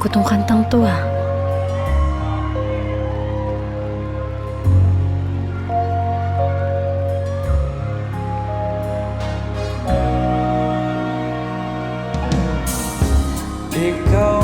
ko tong kantang to ah. Ikaw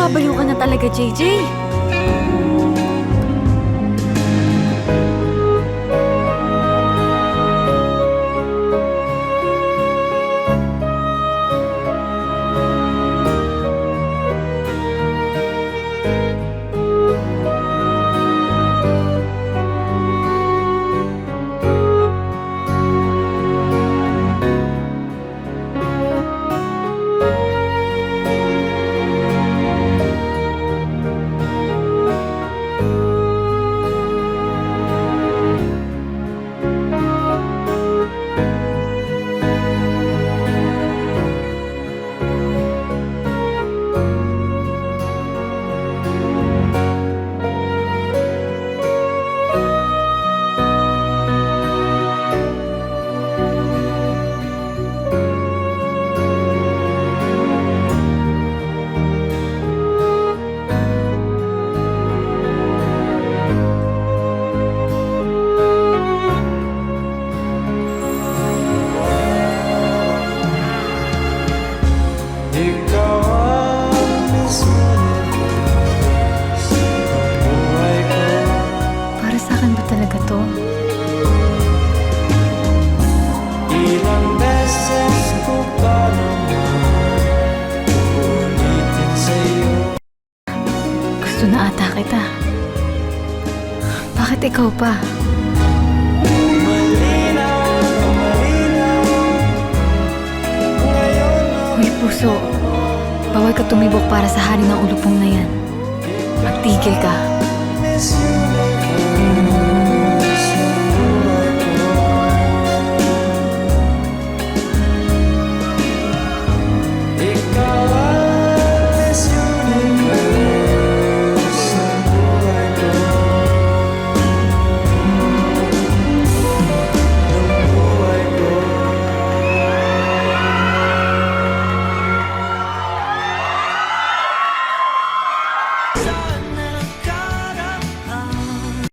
Nababaliw ka na talaga, JJ. Gusto na ata kita. Bakit ikaw pa? Uy, puso. Bawal ka tumibok para sa hari ng ulupong na yan. Magtigil ka. Miss Universe